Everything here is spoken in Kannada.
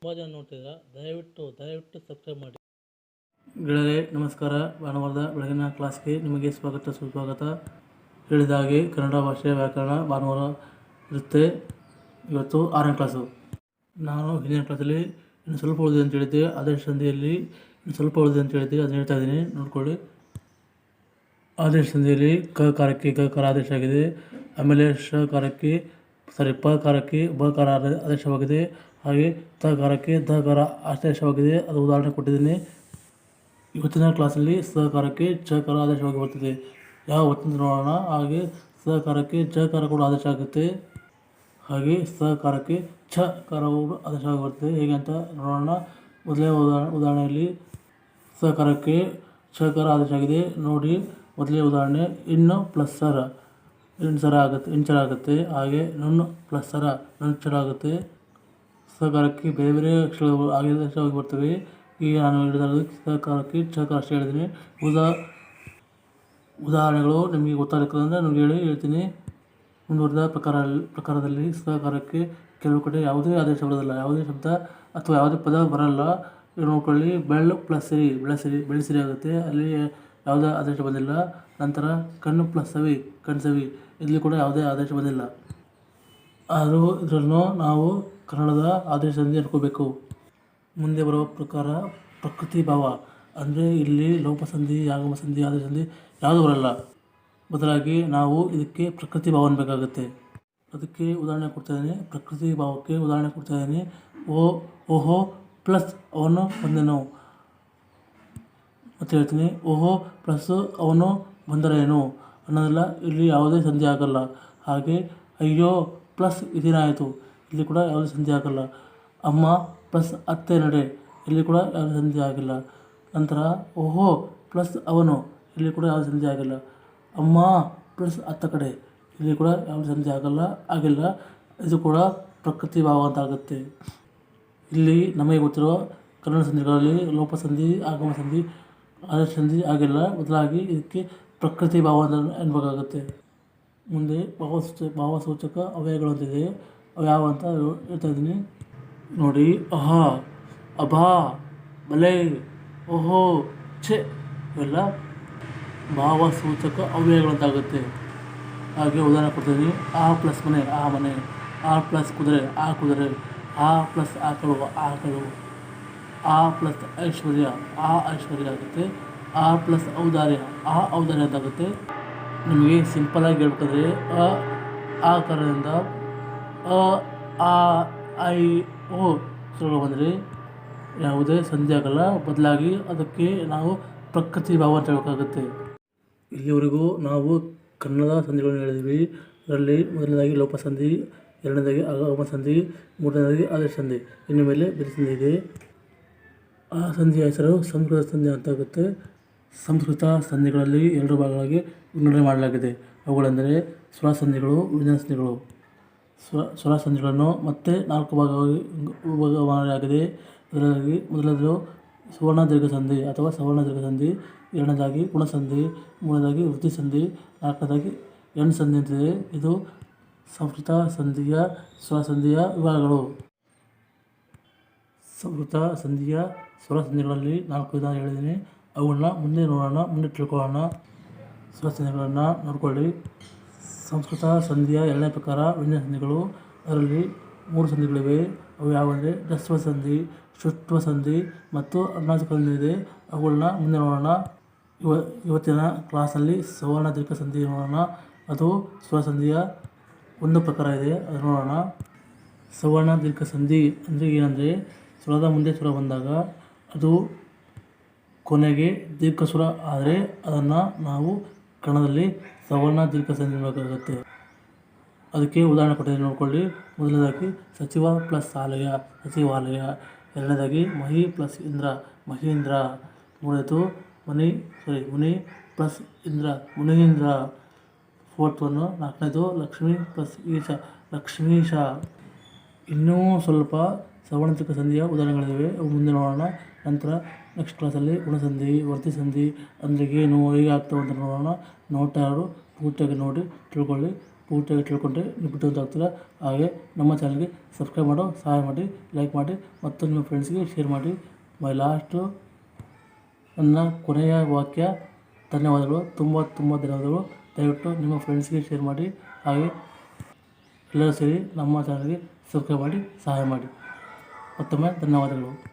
ತುಂಬ ಜನ ನೋಡ್ತಿದ್ದೀರಾ, ದಯವಿಟ್ಟು ದಯವಿಟ್ಟು ಸಬ್ಸ್ಕ್ರೈಬ್ ಮಾಡಿ. ಗೆಳೆಯರೇ, ನಮಸ್ಕಾರ. ಭಾನುವಾರದ ಬೆಳಗಿನ ಕ್ಲಾಸ್ಗೆ ನಿಮಗೆ ಸ್ವಾಗತ, ಸುಸ್ವಾಗತ. ಹೇಳಿದ ಹಾಗೆ ಕನ್ನಡ ಭಾಷೆ ವ್ಯಾಕರಣ ಭಾನುವಾರ ಇರುತ್ತೆ. ಇವತ್ತು ಆರನೇ ಕ್ಲಾಸು. ನಾನು ಹಿಂದಿನ ಕ್ಲಾಸಲ್ಲಿ ಇನ್ನು ಸ್ವಲ್ಪ ಉಳಿದಿದೆ ಅಂತ ಹೇಳಿದ್ದೆ. ಆದೇಶ ಸಂಧಿಯಲ್ಲಿ ಇನ್ನು ಸ್ವಲ್ಪ ಉಳಿದಿದೆ ಅಂತ ಹೇಳಿದ್ದೆ. ಅದನ್ನು ಹೇಳ್ತಾ ಇದ್ದೀನಿ. ನೋಡ್ಕೊಳ್ಳಿ. ಆದೇಶ ಸಂಧಿಯಲ್ಲಿ ಕ ಕಾರಕ್ಕೆ ಕ ಕಾರ ಆದೇಶ ಆಗಿದೆ. ಆಮೇಲೆ ಶ ಕಾರಕ್ಕೆ ಸಾರಿ ಪ ಕಾರಕ್ಕೆ, ಬ ಕಾರ ಆದ- ಆದೇಶವಾಗಿದೆ. ಹಾಗೆ ತ ಸಹಕಾರ ಆದೇಶವಾಗಿದೆ. ಅದು ಉದಾಹರಣೆ ಕೊಟ್ಟಿದ್ದೀನಿ. ಇವತ್ತಿನ ಕ್ಲಾಸಲ್ಲಿ ಸಹಕಾರಕ್ಕೆ ಚಕಾರ ಆದೇಶವಾಗಿ ಬರ್ತದೆ. ಯಾವ ಒತ್ತಂತ ನೋಡೋಣ. ಹಾಗೆ ಸಹಕಾರಕ್ಕೆ ಚಕಾರ ಕೂಡ ಆದೇಶ ಆಗುತ್ತೆ. ಹಾಗೆ ಸಹಕಾರಕ್ಕೆ ಛ ಕೂಡ ಆದೇಶವಾಗಿ ಬರ್ತದೆ. ಹೇಗೆ ಅಂತ ನೋಡೋಣ. ಮೊದಲೇ ಉದಾಹರಣೆ ಉದಾಹರಣೆಯಲ್ಲಿ ಸಹಕಾರಕ್ಕೆ ಚಕಾರ ಆದೇಶ ಆಗಿದೆ. ನೋಡಿ, ಮೊದಲೇ ಉದಾಹರಣೆ. ಇನ್ನು ಪ್ಲಸ್ ಸರ. ಇನ್ಸರ ಆಗುತ್ತೆ ಇಂಚರ ಆಗುತ್ತೆ. ಹಾಗೆ ನುಣ್ಣು ಪ್ಲಸ್ ಸರ ನಂಚರ ಆಗುತ್ತೆ. ಸಹಕಾರಕ್ಕೆ ಬೇರೆ ಬೇರೆ ಅಕ್ಷರಗಳು ಆದೇಶವಾಗಿ ಬರ್ತವೆ. ಈಗ ನಾನು ಹೇಳಿದ ಸಹಕಾರಕ್ಕೆ ಚಕಾರ ಅಷ್ಟೇ ಹೇಳಿದ್ದೀನಿ ಉದಾ, ಉದಾಹರಣೆಗಳು ನಿಮಗೆ ಗೊತ್ತಾಗಲಿಕ್ಕಂದ್ರೆ ನಿಮ್ಗೆ ಹೇಳಿ ಹೇಳ್ತೀನಿ. ಮುಂದುವರೆದ ಪ್ರಕಾರ, ಪ್ರಕಾರದಲ್ಲಿ ಸಹಕಾರಕ್ಕೆ ಕೆಲವು ಕಡೆ ಯಾವುದೇ ಆದೇಶ ಬರೋದಿಲ್ಲ. ಯಾವುದೇ ಶಬ್ದ ಅಥವಾ ಯಾವುದೇ ಪದ ಬರಲ್ಲ. ನೋಡ್ಕೊಳ್ಳಿ. ಬೆಳ್ಳು ಪ್ಲಸ್ ಸಿರಿ ಬೆಳೆಸಿರಿ ಬೆಳೆಸಿರಿ ಆಗುತ್ತೆ. ಅಲ್ಲಿ ಯಾವುದೇ ಆದೇಶ ಬಂದಿಲ್ಲ. ನಂತರ ಕಣ್ಣು ಪ್ಲಸ್ ಸವಿ ಕಣ್ಸವಿ ಸವಿ. ಇಲ್ಲಿ ಕೂಡ ಯಾವುದೇ ಆದೇಶ ಬಂದಿಲ್ಲ. ಆದರೂ ಇದರನ್ನು ನಾವು ಕನ್ನಡದ ಆದೇಶದಿಂದ ಅನ್ಕೋಬೇಕು ಮುಂದೆ ಬರುವ ಪ್ರಕಾರ ಪ್ರಕೃತಿ ಭಾವ, ಅಂದರೆ ಇಲ್ಲಿ ಆಗಮ ಸಂಧಿ ಆದೇಶ ಸಂಧಿ ಯಾವುದು ಬರಲ್ಲ. ಬದಲಾಗಿ ನಾವು ಇದಕ್ಕೆ ಪ್ರಕೃತಿ ಭಾವ ಅನ್ಬೇಕಾಗುತ್ತೆ. ಅದಕ್ಕೆ ಉದಾಹರಣೆ ಕೊಡ್ತಾ ಇದ್ದೀನಿ ಪ್ರಕೃತಿ ಭಾವಕ್ಕೆ ಉದಾಹರಣೆ ಕೊಡ್ತಾ ಇದ್ದೀನಿ ಓ, ಓಹೋ ಪ್ಲಸ್ ಅವನು ಬಂದೇನು ಮತ್ತು ಹೇಳ್ತೀನಿ. ಓಹೋ ಪ್ಲಸ್ ಅವನು ಬಂದರೇನು? ಅನ್ನೋದೆಲ್ಲ ಇಲ್ಲಿ ಯಾವುದೇ ಸಂಧಿ ಆಗಲ್ಲ. ಹಾಗೆ, ಅಯ್ಯೋ ಪ್ಲಸ್ ಇದೇನಾಯಿತು? ಇಲ್ಲಿ ಕೂಡ ಯಾವುದೇ ಸಂಧಿ ಆಗಲ್ಲ. ಅಮ್ಮ ಪ್ಲಸ್ ಅತ್ತೆ ನಡೆ, ಇಲ್ಲಿ ಕೂಡ ಯಾವುದೇ ಸಂಧಿ ಆಗಿಲ್ಲ. ನಂತರ ಓಹೋ ಪ್ಲಸ್ ಅವನು, ಇಲ್ಲಿ ಕೂಡ ಯಾವುದೇ ಸಂಧಿ ಆಗಿಲ್ಲ. ಅಮ್ಮ ಪ್ಲಸ್ ಅತ್ತ ಕಡೆ, ಇಲ್ಲಿ ಕೂಡ ಯಾವುದೇ ಸಂಧಿ ಆಗಲ್ಲ, ಆಗಿಲ್ಲ. ಇದು ಕೂಡ ಪ್ರಕೃತಿ ಭಾವ ಅಂತ ಆಗುತ್ತೆ. ಇಲ್ಲಿ ನಮಗೆ ಗೊತ್ತಿರೋ ಕನ್ನಡ ಸಂಧಿಗಳಲ್ಲಿ ಲೋಪ ಸಂಧಿ, ಆಗಮ ಸಂಧಿ, ಆದರ್ಶ ಸಂಧಿ ಆಗಿಲ್ಲ. ಬದಲಾಗಿ ಇದಕ್ಕೆ ಪ್ರಕೃತಿ ಭಾವ ಅಂತ ಅನ್ಬೇಕಾಗುತ್ತೆ ಮುಂದೆ ಭಾವಸೂಚಕ ಭಾವಸೂಚಕ ಅವ್ಯಯಗಳು ಅಂತಿದೆ ಅವು ಯಾವ ಅಂತ ಹೇಳ್ತಾ ಇದ್ದೀನಿ. ನೋಡಿ ಅಹ ಅಭಾ ಬಲೆ ಓಹೋ, ಛೆ, ಇವೆಲ್ಲ ಭಾವಸೂಚಕ ಅವ್ಯಯಗಳು ಅಂತ ಆಗುತ್ತೆ ಹಾಗೆ ಉದಾಹರಣೆ ಕೊಡ್ತೀನಿ. ಆ ಪ್ಲಸ್ ಮನೆ, ಆ ಮನೆ, ಆ ಪ್ಲಸ್ ಕುದುರೆ, ಆ ಕುದುರೆ, ಆ ಪ್ಲಸ್ ಆಕಳು ಆಕಳು ಆ ಪ್ಲಸ್ ಐಶ್ವರ್ಯ, ಆ ಐಶ್ವರ್ಯ ಆಗುತ್ತೆ. ಆ ಪ್ಲಸ್ ಔದಾರ್ಯ, ಆ ಔದಾರ್ಯ ಅಂತಾಗುತ್ತೆ. ನಿಮಗೆ ಸಿಂಪಲಾಗಿ ಹೇಳ್ಬೇಕಂದ್ರೆ ಆ ಆಕಾರದಿಂದ ಅ ಆ, ಐ, ಓ ಬಂದರೆ. ಯಾವುದೇ ಸಂಧಿ ಆಗಲ್ಲ, ಬದಲಾಗಿ ಅದಕ್ಕೆ ನಾವು ಪ್ರಕೃತಿ ಭಾವ ಅಂತ ಹೇಳಬೇಕಾಗುತ್ತೆ. ಇಲ್ಲಿವರೆಗೂ ನಾವು ಕನ್ನಡ ಸಂಧಿಗಳನ್ನು ಹೇಳಿದ್ವಿ ಅದರಲ್ಲಿ ಮೊದಲನೇದಾಗಿ ಲೋಪಸಂಧಿ ಎರಡನೇದಾಗಿ ಆಗಮ ಸಂಧಿ, ಮೂರನೇದಾಗಿ ಆದೇಶ ಸಂಧಿ. ಇನ್ನು ಮೇಲೆ ಬೇರೆ ಸಂಧಿ ಇದೆ. ಆ ಸಂಧಿಯ ಹೆಸರು ಸಂಸ್ಕೃತ ಸಂಧಿ ಅಂತ ಆಗುತ್ತೆ ಸಂಸ್ಕೃತ ಸಂಧಿಗಳಲ್ಲಿ ಎರಡು ಭಾಗಗಳಾಗಿ ವಿಂಗಡಣೆ ಮಾಡಲಾಗಿದೆ. ಅವುಗಳೆಂದರೆ ಸ್ವರ ಸಂಧಿಗಳು ವ್ಯಂಜನ ಸಂಧಿಗಳು. ಸ್ವ, ಸ್ವರ ಸಂಧಿಗಳನ್ನು ಮತ್ತೆ ನಾಲ್ಕು ಭಾಗವಾಗಿ ವಿಭಾಗವಾಗಿದೆ ಇದರಲ್ಲಿ ಮೊದಲನೇದು ಸುವರ್ಣ ದೀರ್ಘ ಸಂಧಿ ಅಥವಾ ಸವರ್ಣ ದೀರ್ಘ ಸಂಧಿ ಎರಡನೇದಾಗಿ ಗುಣಸಂಧಿ, ಮೂರನೇದಾಗಿ ವೃತ್ತಿ ಸಂಧಿ ನಾಲ್ಕನೇದಾಗಿ ಎಣ್ ಸಂಧಿ ಅಂತಿದೆ. ಇದು ಸಂಸ್ಕೃತ ಸಂಧಿಯ ಸ್ವರ ಸಂಧಿಯ ವಿಭಾಗಗಳು. ಸಂಸ್ಕೃತ ಸಂಧಿಯ ಸ್ವರ ಸಂಧಿಗಳಲ್ಲಿ ನಾಲ್ಕು ವಿಧಾನ ಹೇಳಿದ್ದೀನಿ. ಅವುಗಳನ್ನ ಮುಂದೆ ನೋಡೋಣ, ಮುಂದೆ ತಿಳ್ಕೊಳ್ಳೋಣ. ಸ್ವರ ಸಂಧಿಗಳನ್ನು ನೋಡ್ಕೊಳ್ಳಿ. ಸಂಸ್ಕೃತ, ಸಂಧಿಯ, ಎರಡನೇ ಪ್ರಕಾರ ವ್ಯಂಜನ ಸಂಧಿಗಳು. ಅದರಲ್ಲಿ ಮೂರು ಸಂಧಿಗಳಿವೆ. ಅವು ಯಾವಂದರೆ ಹ್ರಸ್ವ ಸಂಧಿ ಶುತ್ವ ಸಂಧಿ ಮತ್ತು ಅನುನಾಸಿಕ ಸಂಧಿ ಇದೆ. ಅವುಗಳನ್ನ ಮುಂದೆ ನೋಡೋಣ. ಇವ, ಇವತ್ತಿನ ಕ್ಲಾಸಲ್ಲಿ ಸವರ್ಣ ದೀರ್ಘ ಸಂಧಿ ನೋಡೋಣ. ಅದು ಸ್ವಸಂಧಿಯ ಒಂದು ಪ್ರಕಾರ ಇದೆ. ಅದು ನೋಡೋಣ. ಸವರ್ಣ ದೀರ್ಘ ಸಂಧಿ ಅಂದರೆ ಏನಂದರೆ ಸ್ವರದ ಮುಂದೆ ಸ್ವರ ಬಂದಾಗ ಅದು ಕೊನೆಗೆ ದೀರ್ಘ ಸ್ವರ ಆದರೆ ಅದನ್ನು ನಾವು ಕನ್ನಡದಲ್ಲಿ ಸವರ್ಣ ದೀರ್ಘ ಸಂಧಿ ಮಾಡಬೇಕಾಗುತ್ತೆ ಅದಕ್ಕೆ ಉದಾಹರಣೆ ಕೊಟ್ಟಿದೆ ನೋಡ್ಕೊಳ್ಳಿ. ಮೊದಲನೇದಾಗಿ ಸಚಿವ ಪ್ಲಸ್ ಆಲಯ, ಸಚಿವಾಲಯ. ಎರಡನೇದಾಗಿ ಮಹಿ ಪ್ಲಸ್ ಇಂದ್ರ, ಮಹೀಂದ್ರ. ಮೂರನೇದು Muni sorry Muni plus Indra, Munindra. Fourth one ನಾಲ್ಕನೇದು ಲಕ್ಷ್ಮಿ ಪ್ಲಸ್ ಈಶ, ಲಕ್ಷ್ಮೀಶ. ಇನ್ನೂ ಸ್ವಲ್ಪ ಸವರ್ಣತಿಕ ಸಂಧಿಯ ಉದಾಹರಣೆಗಳಿವೆ ಅವು ಮುಂದೆ ನೋಡೋಣ. ನಂತರ ನೆಕ್ಸ್ಟ್ ಕ್ಲಾಸಲ್ಲಿ ಗುಣಸಂಧಿ ವರ್ತಿ ಸಂಧಿ ಅಂದರೆ ಏನು ಹೇಗೆ ಆಗ್ತವೆ ಅಂತ ನೋಡೋಣ. ನೋಡ್ತಾ ಇರೋರು ಪೂರ್ತಿಯಾಗಿ ನೋಡಿ, ತಿಳ್ಕೊಳ್ಳಿ. ಪೂರ್ತಿಯಾಗಿ ತಿಳ್ಕೊಂಡ್ರೆ ನೀವು ಬಿಟ್ಟು ಆಗ್ತೀರ ಹಾಗೆ ನಮ್ಮ ಚಾನಲ್ಗೆ ಸಬ್ಸ್ಕ್ರೈಬ್ ಮಾಡೋ, ಸಹಾಯ ಮಾಡಿ ಲೈಕ್ ಮಾಡಿ ಮತ್ತು ನಿಮ್ಮ ಫ್ರೆಂಡ್ಸ್ಗೆ ಶೇರ್ ಮಾಡಿ. ಮೈ ಲಾಸ್ಟು ನನ್ನ ಕೊನೆಯ ವಾಕ್ಯ. ಧನ್ಯವಾದಗಳು. ತುಂಬ ತುಂಬ ಧನ್ಯವಾದಗಳು. ದಯವಿಟ್ಟು ನಿಮ್ಮ ಫ್ರೆಂಡ್ಸ್ಗೆ ಶೇರ್ ಮಾಡಿ. ಹಾಗೆ ಎಲ್ಲರೂ ಸೇರಿ ನಮ್ಮ ಚಾನಲ್ಗೆ ಸಬ್ಸ್ಕ್ರೈಬ್ ಮಾಡಿ ಸಹಾಯ ಮಾಡಿ. ಮತ್ತೊಮ್ಮೆ ಧನ್ಯವಾದಗಳು.